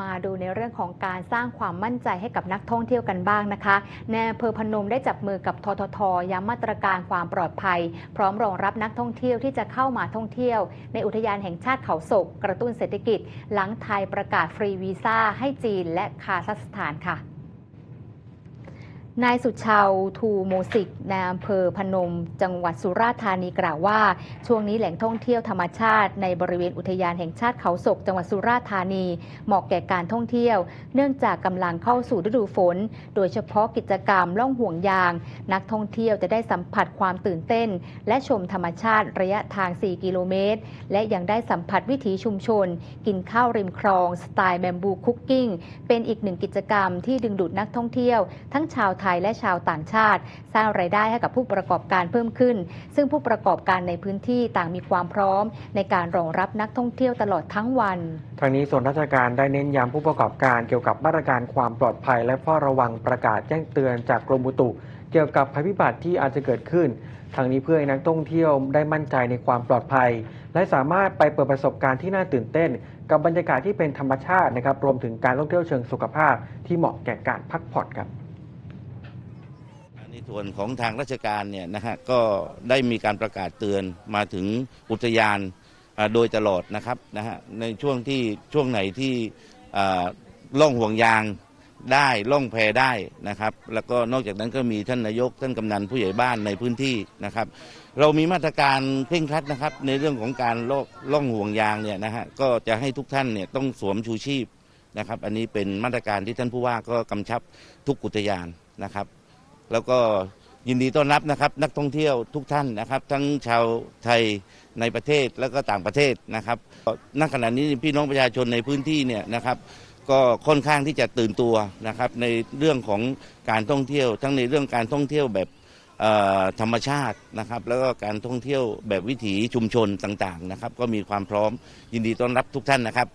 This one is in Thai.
มาดูในเรื่องของการสร้างความมั่นใจให้กับนักท่องเที่ยวกันบ้างนะคะแนอำเภอพนมได้จับมือกับทททย้ำมาตรการความปลอดภัย พร้อมรองรับนักท่องเที่ยวที่จะเข้ามาท่องเที่ยว ในอุทยานแห่งชาติเขาศกกระตุ้นเศรษฐกิจ หลังไทยประกาศฟรีวีซ่าให้จีนและคาซัคสถานค่ะ นายสุชาวทูโมสิกในอำเภอพนม จังหวัดสุราษฎร์ธานีกล่าวว่า ช่วงนี้แหล่งท่องเที่ยวธรรมชาติ ในบริเวณอุทยานแห่งชาติเขาศก จังหวัดสุราษฎร์ธานีเหมาะแก่การท่องเที่ยว เนื่องจากกำลังเข้าสู่ฤดูฝน โดยเฉพาะกิจกรรมล่องห่วงยาง นักท่องเที่ยวจะได้สัมผัสความตื่นเต้น และชมธรรมชาติระยะทาง 4 กิโลเมตร และยังได้สัมผัสวิถีชุมชน กินข้าวริมคลองสไตล์แบมบูคุกกิ้งเป็นอีกหนึ่งกิจกรรมที่ดึงดูดนักท่องเที่ยว ทั้งชาวไทไทยและชาวต่างชาติ สร้างรายได้ให้กับผู้ประกอบการเพิ่มขึ้น ซึ่งผู้ประกอบการในพื้นที่ต่างมีความพร้อม ในการรองรับนักท่องเที่ยวตลอดทั้งวันทางนี้ส่วนราชการได้เน้นย้ำผู้ประกอบการเกี่ยวกับมาตรการความปลอดภัย และเฝ้าระวังประกาศแจ้งเตือนจากกรมอุตุเกี่ยวกับภัยพิบัติที่อาจจะเกิดขึ้นทางนี้เพื่อให้นักท่องเที่ยวได้มั่นใจในความปลอดภัย และสามารถไปเปิดประสบการณ์ที่น่าตื่นเต้น กับบรรยากาศที่เป็นธรรมชาตินะครับรวมถึงการท่องเที่ยวเชิงสุขภาพที่เหมาะแก่การพักผ่อนครับ ในส่วนของทางราชการเนี่ยนะฮะก็ได้มีการประกาศเตือนมาถึงอุทยานโดยตลอดนะครับนะฮะในช่วงที่ช่วงไหนที่ล่องห่วงยางได้ล่องแพได้นะครับ แล้วก็นอกจากนั้นก็มีท่านนายกท่านกำนันผู้ใหญ่บ้านในพื้นที่นะครับ เรามีมาตรการเคร่งครัดนะครับ ในเรื่องของการล่องล่องห่วงยางเนี่ยนะฮะก็จะให้ทุกท่านเนี่ยต้องสวมชูชีพนะครับ อันนี้เป็นมาตรการที่ท่านผู้ว่าก็กำชับทุกอุทยานนะครับ แล้วก็ยินดีต้อนรับนะครับนักท่องเที่ยวทุกท่านนะครับ ทั้งชาวไทยในประเทศแล้วก็ต่างประเทศนะครับณขณะนี้พี่น้องประชาชนในพื้นที่เนี่ยนะครับ ก็ค่อนข้างที่จะตื่นตัวนะครับ ในเรื่องของการท่องเที่ยว ทั้งในเรื่องการท่องเที่ยวแบบธรรมชาตินะครับ แล้วก็การท่องเที่ยวแบบวิถีชุมชนต่างๆนะครับ ก็มีความพร้อมยินดีต้อนรับทุกท่านนะครับ